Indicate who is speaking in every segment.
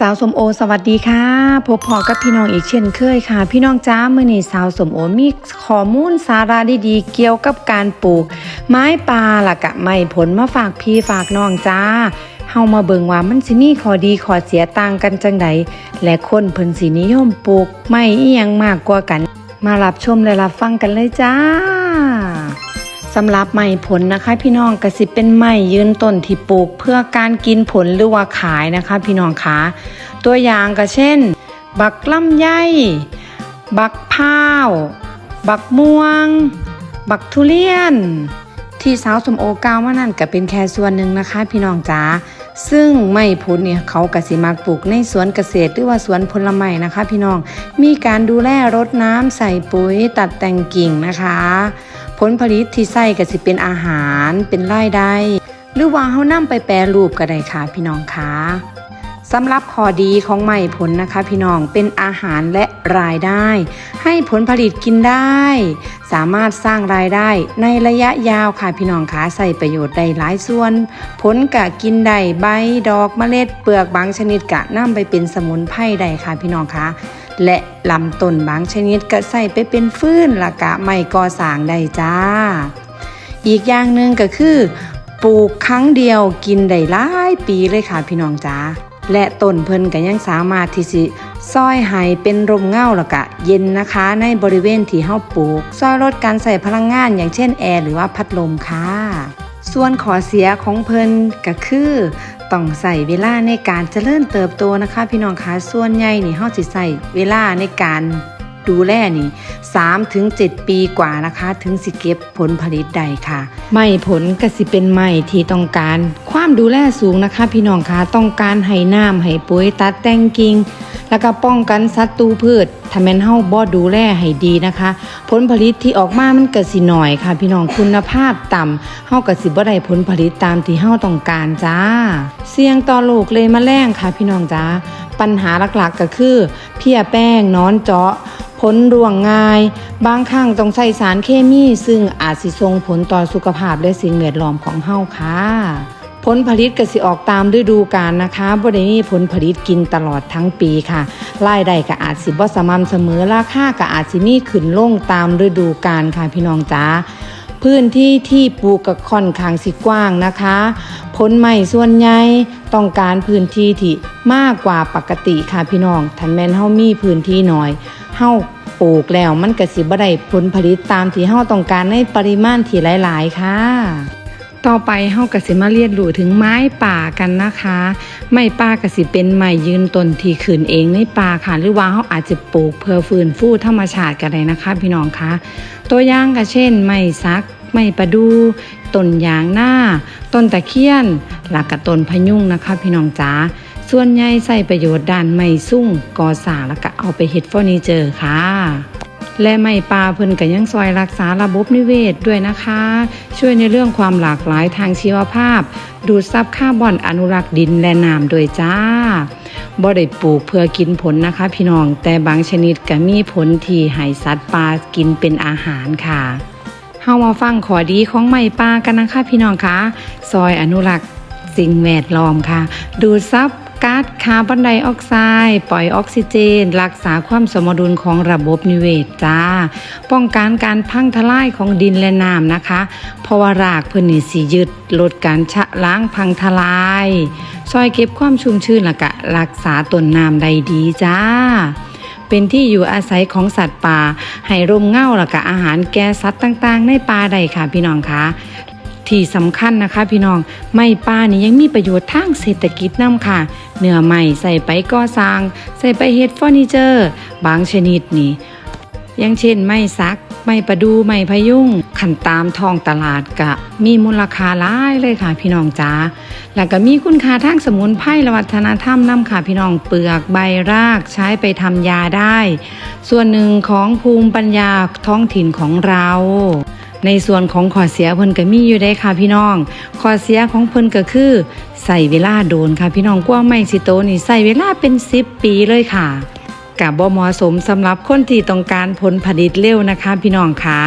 Speaker 1: สาวสมโอสวัสดีค่ะพบพอกับพี่น้องอีกเช่นเคยค่ะ พี่น้องจ้ามื่อนี้สาวสมโอมีข้อมูลสาระดีๆ เกี่ยวกับการปลูก ไม้ปลาละกะไม้ผลมาฝากพี่ฝากน้องจ้าเฮามาเบิ่งว่ามันสิมีข้อดีข้อเสียต่างกันจังใดและคนเพิ่นสินิยมปลูก ไม้อีหยังมากกว่ากัน มารับชมและรับฟังกันเลยจ้า สำหรับไม้ผลนะคะ พี่น้องกระสิเป็นไม้ยืนต้นที่ปลูก เพื่อการกินผลหรือว่าขายนะคะ พี่น้องคะตัวอย่างก็เช่น บักลำไยบักพร้าว บักม่วง บักทุเรียน ที่สาวสมโอกาวมานั่นก็เป็นแค่ส่วนหนึ่งนะคะ พี่น้องจ๋าซึ่งไม้ผลเนี่ยเขากสิมักปลูกในสวนเกษตรหรือว่าสวนผลไม้นะคะ พี่น้องมีการดูแลรดน้ำใส่ปุ๋ยตัดแต่งกิ่งนะคะ ผลผลิตที่ใส่ก็สิเป็นอาหารเป็นรายได้ หรือว่าเฮานำไปแปรรูปก็ได้ค่ะพี่น้องคะสำหรับข้อดีของไม้ผลนะคะ พี่น้องเป็นอาหารและรายได้ ให้ผลผลิตกินได้ สามารถสร้างรายได้ในระยะยาวค่ะพี่น้องคะใส่ประโยชน์ได้หลายส่วน ผลกะกินได้ใบดอกเมล็ดเปลือกบางชนิดกะนำไปเป็นสมุนไพรได้ค่ะพี่น้องคะ และลำต้นบางชนิดก็ใส่ไปเป็นฟืนละกะไม่ก่อสร้างได้จ้า อีกอย่างหนึ่งก็คือปลูกครั้งเดียวกินได้หลายปีเลยค่ะพี่น้องจ้าและต้นเพิ่นก็ยังสามารถที่สิซอยให้เป็นร่มเงาละกะ เย็นนะคะในบริเวณที่เฮาปลูกซอยลดการใส่พลังงานอย่างเช่นแอร์หรือว่าพัดลมค่ะ ส่วนขอเสียของเพิ่นก็คือ ต้องใส่เวลาในการเจริญเติบโตนะคะ พี่น้องคะส่วนใหญ่นี่เฮาสิใส่เวลาในการดูแลนี่3ถึง7ปีกว่านะคะ ถึงสิเก็บผลผลิตได้ค่ะ ไม้ผลก็สิเป็นไม้ที่ต้องการ ความดูแลสูงนะคะ พี่น้องคะต้องการให้น้ำให้ปุ๋ยตัดแต่งกิ่ง แล้วก็ป้องกันศัตรูพืชถ้าแม่นเฮาบ่ดูแลให้ดีนะคะ ผลผลิตที่ออกมามันก็สิน้อยค่ะ พี่น้องคุณภาพต่ำเฮาก็สิบ่ได้ผลผลิตตามที่เฮาต้องการจ้า เสี่ยงต่อโรคเลยมาแรงค่ะ พี่น้องจ้าปัญหาหลักๆก็คือ เพี้ยแป้งนอนเจาะผลร่วงง่าย บางครั้งต้องใส่สารเคมี ซึ่งอาจสิส่งผลต่อสุขภาพและสิ่งแวดล้อมของเฮาค่ะ ผลผลิตก็สิออกตามฤดูกาลนะคะบ่ได้มีผลผลิตกินตลอดทั้งปีค่ะรายได้ก็อาจสิบ่สม่ำเสมอราคาก็อาจสิมีขึ้นลงตามฤดูกาลค่ะพี่น้องจ๋าพื้นที่ที่ปลูกก็ค่อนข้างสิกว้างนะคะผลใหม่ส่วนใหญ่ต้องการพื้นที่ที่มากกว่าปกติค่ะพี่น้องทันแม่นเฮามีพื้นที่น้อยเฮาปลูกแล้วมันก็สิบ่ได้ผลผลิตตามที่เฮาต้องการในปริมาณที่หลาย ๆ ค่ะ ต่อไปเฮาก็สิมาเรียนรู้ถึงไม้ป่ากันนะคะ ไม้ป่าก็สิเป็นไม้ยืนต้นที่ขึ้นเองในป่าค่ะ หรือว่าเฮาอาจจะปลูกเพื่อฟื้นฟูธรรมชาติก็ได้นะคะ พี่น้องคะตัวอย่างก็เช่น ไม้ซัก ไม้ประดูต้นยางหน้า ต้นตะเคียนหลักกับต้นพยุงนะคะ พี่น้องจ๋าส่วนใหญ่ใส่ประโยชน์ด้านไม้ซุ่งก่อสร้างแล้วก็เอาไปเฮ็ดเฟอร์นิเจอร์ค่ะ และไม้ป่าเพิ่นก็ยังซอยรักษาระบบนิเวศด้วยนะคะ ช่วยในเรื่องความหลากหลายทางชีวภาพ ดูดซับคาร์บอนอนุรักษ์ดินและน้ำด้วยจ้าบ่ได้ปลูกเพื่อกินผลนะคะพี่น้องแต่บางชนิดก็มีผลที่ให้สัตว์ป่ากินเป็นอาหารค่ะเฮามาฟังขอดีของไม้ป่ากันนะคะพี่น้องคะซอยอนุรักษ์สิ่งแวดล้อมค่ะ ดูดซับ ก๊าซคาร์บอนไดออกไซด์ปล่อยออกซิเจน รักษาความสมดุลของระบบนิเวศจ้า ป้องกันการพังทลายของดินและน้ำนะคะ เพราะว่ารากพิ่นนี่สิยึดลดการชะล้างพังทลายซอยเก็บความชุ่มชื้นและก็รักษาต้นน้ำได้ดีจ้า เป็นที่อยู่อาศัยของสัตว์ป่า ให้ร่มเงาและก็อาหารแก่สัตว์ต่างๆ ในป่าได้ค่ะพี่น้องคะ ที่สำคัญนะคะ พี่น้องไม้ป่านี่ยังมีประโยชน์ทางเศรษฐกิจนำค่ะ เนื้อไม้ใส่ไปก่อสร้าง ใส่ไปเฮ็ดเฟอร์นิเจอร์ บางชนิดนี่อย่างเช่นไม้ซัก ไม้ประดูไม้พยุงขันตามทองตลาดกะ มีมูลค่าหลายเลยค่ะ พี่น้องจ้าแล้วก็มีคุณค่าทางสมุนไพรและวัฒนธรรมนำค่ะ พี่น้องเปลือกใบรากใช้ไปทำยาได้ ส่วนหนึ่งของภูมิปัญญาท้องถิ่นของเรา ในส่วนของข้อเสียเพิ่นก็มีอยู่ได้ค่ะพี่น้องข้อเสียของเพิ่นก็คือใส่เวลาโดนค่ะ พี่น้องกว่าไม่สิโตนี่ใส่เวลาเป็น 10 ปีเลยค่ะกับบ่เหมาะสมสำหรับคนที่ต้องการผลผลิตเร็วนะคะ พี่น้องคะ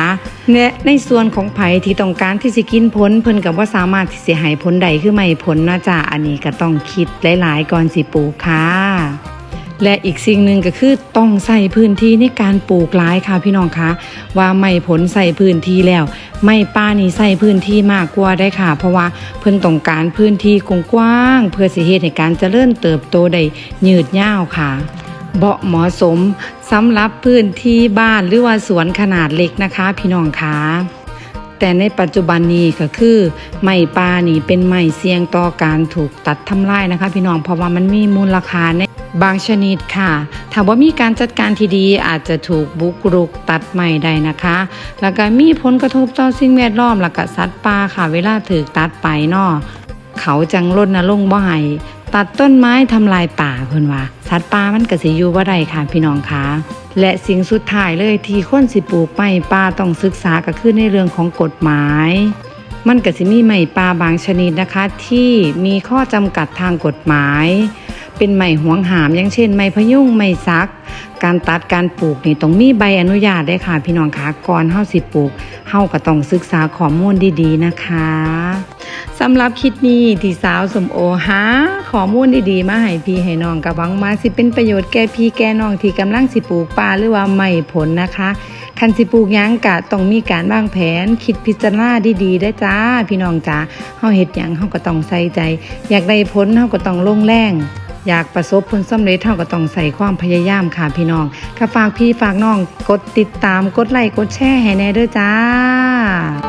Speaker 1: และในส่วนของไผที่ต้องการที่สิกินผลเพิ่นกับว่าสามารถที่สิให้ผลใดคือไม่ผลนะจ๊ะอันนี้ก็ต้องคิดหลาย ๆ ก่อนสิปลูกค่ะ และอีกสิ่งหนึ่งก็คือต้องใส่พื้นที่ในการปลูกหลายค่ะพี่น้องคะว่าไม่ผลใส่พื้นที่แล้ว ไม่ป้านี่ใส่พื้นที่มากกว่าได้ค่ะ เพราะว่าเพิ่นต้องการพื้นที่กว้างเพื่อสิเหตุให้การเจริญเติบโตได้ยืดยาวค่ะเบาะเหมาะสมสำหรับพื้นที่บ้านหรือว่าสวนขนาดเล็กนะคะ พี่น้องคะแต่ในปัจจุบันนี้ก็คือไม้ป่านี่เป็นไม้เสี่ยงต่อการถูกตัดทำลายนะคะ พี่น้องเพราะว่ามันมีมูลค่าใน บางชนิดค่ะถ้าว่ามีการจัดการที่ดีอาจจะถูกบุกรุกตัดไม้ได้นะคะ แล้วก็มีผลกระทบต่อสิ่งแวดล้อมแล้วก็สัตว์ป่าค่ะ เวลาถูกตัดไปเนาะเขาจังลดนะลงบ่ให้ตัดต้นไม้ทำลายป่าเพิ่นว่า สัตว์ป่ามันก็สิอยู่บ่ได้ค่ะพี่น้องคะและสิ่งสุดท้ายเลยที่คนสิปลูกไม้ป่าต้องศึกษาก็คือในเรื่องของกฎหมายมันก็สิมีไม้ป่าบางชนิดนะคะ ที่มีข้อจำกัดทางกฎหมาย เป็นไม้ห่วงหามอย่างเช่น ไม้พยุงไม้ซัก การตัดการปลูกนี่ต้องมีใบอนุญาตได้ค่ะ พี่น้องคะก่อนเฮาสิปลูกเฮาก็ต้องศึกษาข้อมูลดีๆนะคะสำหรับคลิปนี้ที่สาวสมโอหาข้อมูลดีๆ มาให้พี่ให้น้องกับวังมาสิเป็นประโยชน์แก่พี่แก่น้องที่กำลังสิปลูกป่าหรือว่าไม่ผลนะคะคันสิปลูกยังกะต้องมีการวางแผน คิดพิจารณาดีๆได้จ้า พี่น้องจ้าเฮาเฮ็ดหยังเฮาก็ต้องใส่ใจ อยากได้ผลเฮาก็ต้องลงแรง อยากประสบผลสำเร็จเท่าก็ต้องใส่ความพยายามค่ะพี่น้องก็ฝากพี่ฝากน้อง กดติดตามกดไลค์กดแชร์ให้แน่เด้อจ้า